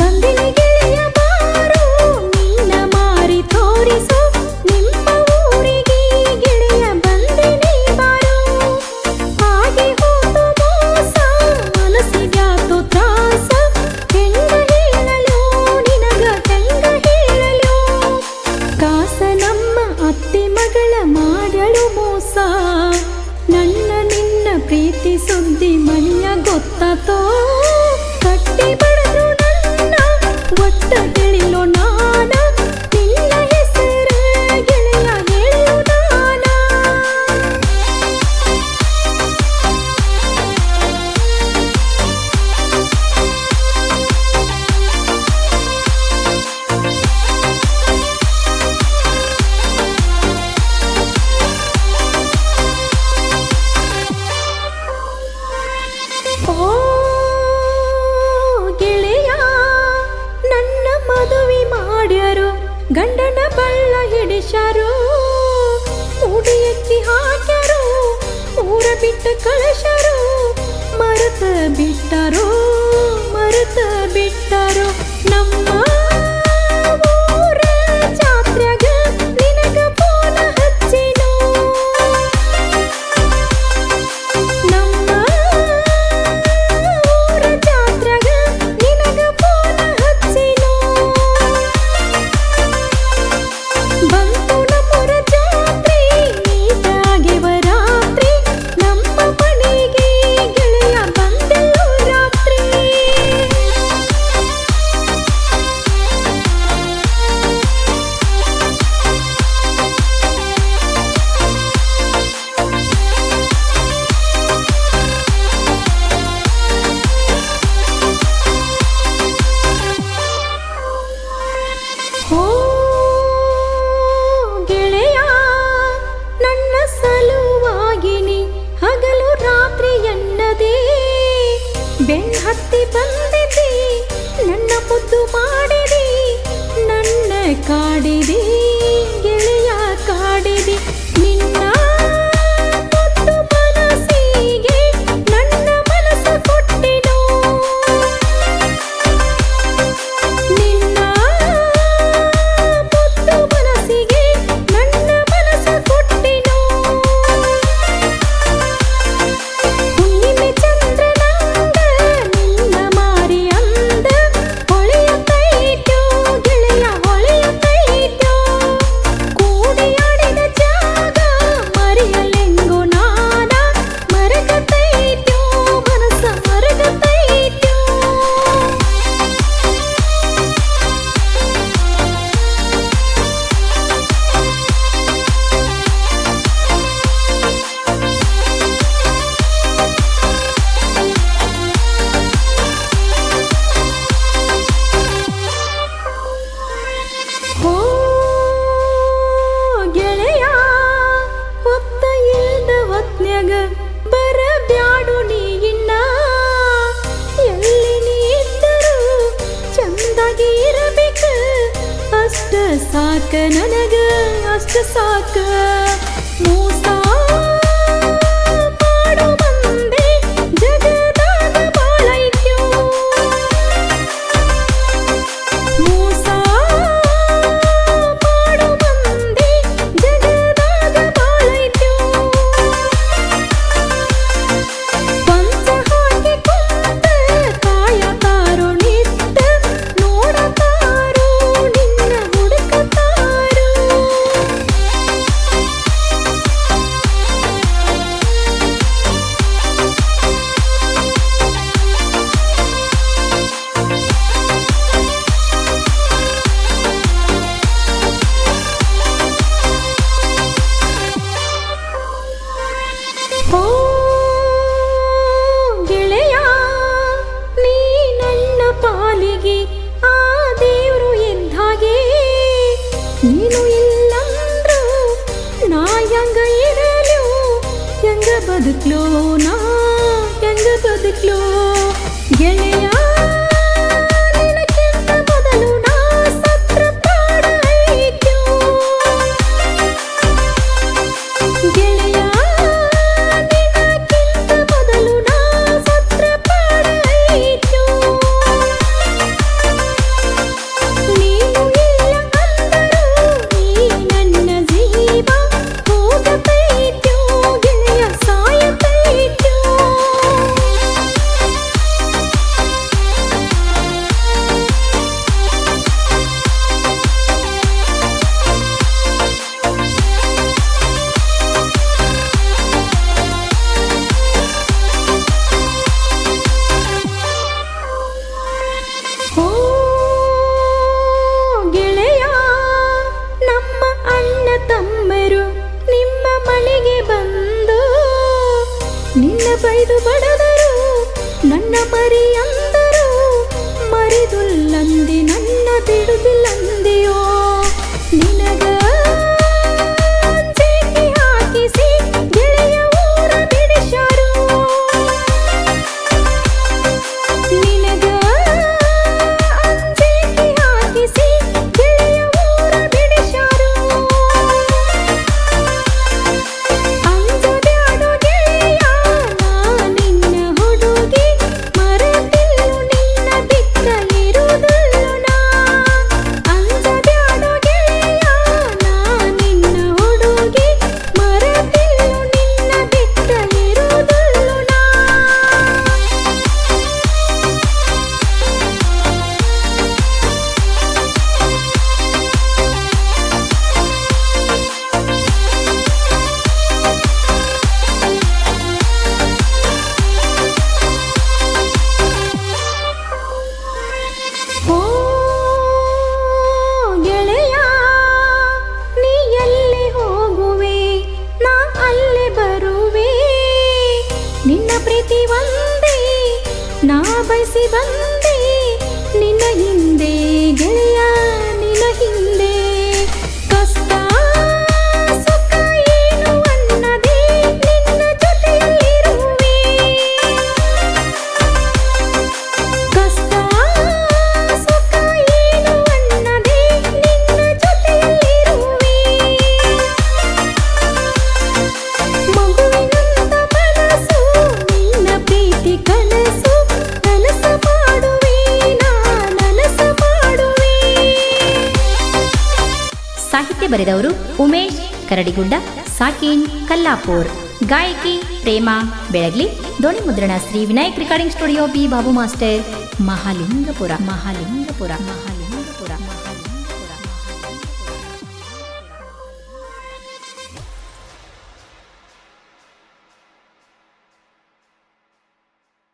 बंदी ಗಂಡನ ಬಳ್ಳ ಹಿಡಿಸರು ಮೂಡಿ ಎತ್ತಿ ಹಾಕರು ಊರ ಬಿಟ್ಟ ಕಳಶರು ಮರೆತ ಬಿಟ್ಟರು ಮರೆತ ಬಿಟ್ಟರು. ನಮ್ಮ ನನಗ ಅಷ್ಟು ಸಾಕು. ಬೈದುಬಡದರು ನನ್ನ ಪರಿ ಅಂದರು ಮರಿದುಲ್ಲಂದಿ ನನ್ನ ಬಿಡುದಿಲ್ಲಂದಿಯೋ ಪ್ರೀತಿ ಒಂದೇ ನಾ ಬಯಸಿ ಬಂದೆ ನಿನ್ನ ಹಿಂದೆ ಗೆಳೆಯ ಬರೆದವರು ಉಮೇಶ್ ಕರಡಿಗುಡ್ಡ, ಸಾಕೀನ್ ಕಲ್ಲಾಪುರ್. ಗಾಯಕಿ ಪ್ರೇಮಾ ಬೆಳಗ್ಲಿ ಧ್ವನಿ ಮುದ್ರಣ Shri Vinayak recording studio B Babu master, Mahalingapura Mahalingapura Mahalinga